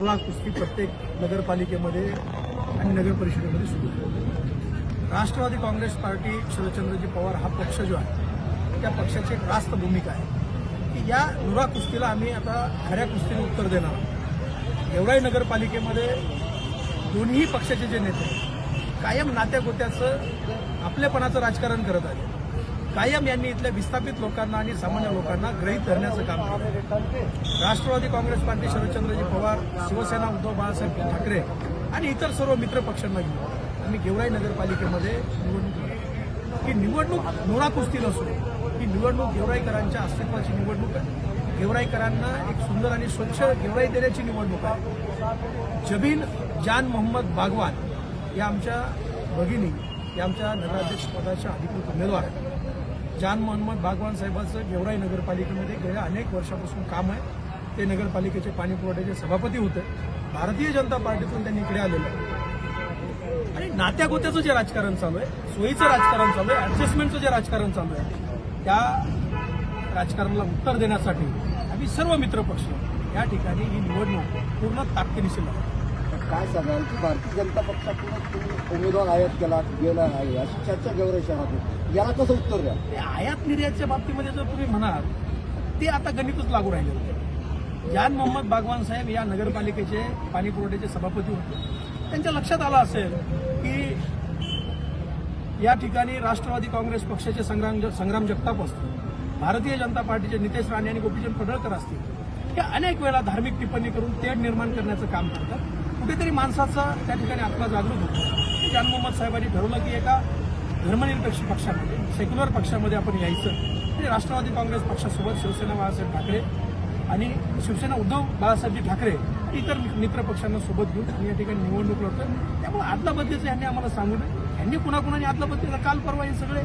मुळा कुस्ती प्रत्येक नगरपालिकेमध्ये आणि नगर परिषदेमध्ये सुरू आहे. राष्ट्रवादी काँग्रेस पार्टी शरदचंद्रजी पवार हा पक्ष जो आहे त्या पक्षाची एक रास्त भूमिका आहे. की या नुरा कुस्तीला आम्ही आता खऱ्या कुस्तीने उत्तर देणार आहोत. गेवराई नगरपालिकेमध्ये दोन्ही पक्षाचे जे नेते कायम नात्या गोत्याचं आपलेपणाचं राजकारण करत आहे कायम यांनी इथल्या विस्थापित लोकांना आणि सामान्य लोकांना ग्रहित धरण्याचं काम केलं. राष्ट्रवादी काँग्रेस पार्टी शरदचंद्रजी पवार शिवसेना उद्धव बाळासाहेब ठाकरे आणि इतर सर्व मित्र पक्षांना घेऊन आम्ही गेवराई नगरपालिकेमध्ये निवडणूक ही निवडणूक नोरा कुस्ती नसून ही निवडणूक गेवराईकरांच्या अस्तित्वाची निवडणूक आहे. गेवराईकरांना एक सुंदर आणि स्वच्छ गेवराई देण्याची निवडणूक आहे. जबीन जान मोहम्मद बागवान या आमच्या भगिनी हे आमच्या नगराध्यक्षपदाच्या अधिकृत उमेदवार आहेत. जान मोहम्मद भागवान साहेबांचं गेवराई नगरपालिकेमध्ये गेल्या अनेक वर्षापासून काम आहे. ते नगरपालिकेचे पाणीपुरवठ्याचे सभापती होते. भारतीय जनता पार्टीतून त्यांनी इकडे आलेलं आहे. आणि नात्यागोत्याचं जे राजकारण चालू आहे सोयीचं राजकारण चालू आहे ऍडजस्टमेंटचं जे राजकारण चालू आहे त्या राजकारणाला उत्तर देण्यासाठी आम्ही सर्व मित्रपक्ष या ठिकाणी ही निवडणूक पूर्ण ताकदीनिशी लागतो काय सांगाल? की भारतीय जनता पक्षातूनच तुम्ही उमेदवार आयात केला गेला आहे. अशी चर्चा गेवराई शहरात होती. याला कसं उत्तर द्या ते आयात निर्यातच्या बाबतीमध्ये जर तुम्ही म्हणाल ते आता गणितच लागू राहिले होते. जान मोहम्मद बागवान साहेब या नगरपालिकेचे पाणी पुरवठ्याचे सभापती होते. त्यांच्या लक्षात आलं असेल की या ठिकाणी राष्ट्रवादी काँग्रेस पक्षाचे संग्राम संग्राम जगताप असतील भारतीय जनता पार्टीचे नितेश राणे आणि गोपीचंद पडळकर असतील. हे अनेक वेळा धार्मिक टिप्पणी करून तेढ निर्माण करण्याचं काम करतात. कुठेतरी माणसाचा त्या ठिकाणी आत्मा जागृत होतो. जान मोहम्मद साहेबांनी ठरवलं की एका धर्मनिरपेक्ष पक्षामध्ये सेक्युलर पक्षामध्ये आपण यायचं. आणि राष्ट्रवादी काँग्रेस पक्षासोबत शिवसेना बाळासाहेब ठाकरे आणि शिवसेना उद्धव बाळासाहेबजी ठाकरे इतर मित्र पक्षांना सोबत घेऊन आम्ही या ठिकाणी निवडणूक लढतोय. त्यामुळे आदला बदलीचं यांनी आम्हाला सांगू नये यांनी पुन्हा कुणाने आदला काल? परवा हे सगळे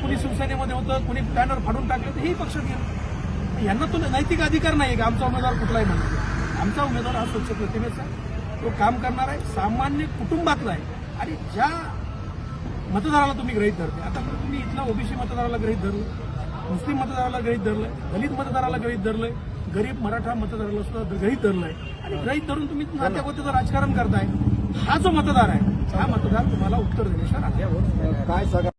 कुणी शिवसेनेमध्ये होतं कुणी बॅनर फाडून टाकले तर हे पक्षात गेलं. यांना तो नैतिक अधिकार नाही का आमचा उमेदवार कुठलाही म्हणतो आमचा उमेदवार हा स्वच्छ प्रतिमेचा तो काम करणार आहे. सामान्य कुटुंबातला आहे. आणि ज्या मतदाराला तुम्ही ग्रहित धरते आता पण तुम्ही इथल्या ओबीसी मतदाराला ग्रहित धरलं मुस्लिम मतदाराला ग्रहित धरलंय दलित मतदाराला ग्रहित धरलंय गरीब मराठा मतदाराला सुद्धा ग्रहित धरलंय आणि ग्रहित धरून तुम्ही नात्यागोत्याचं राजकारण करताय. हा जो मतदार आहे हा मतदार तुम्हाला उत्तर देण्याच्या राहत्यावर काय सांगा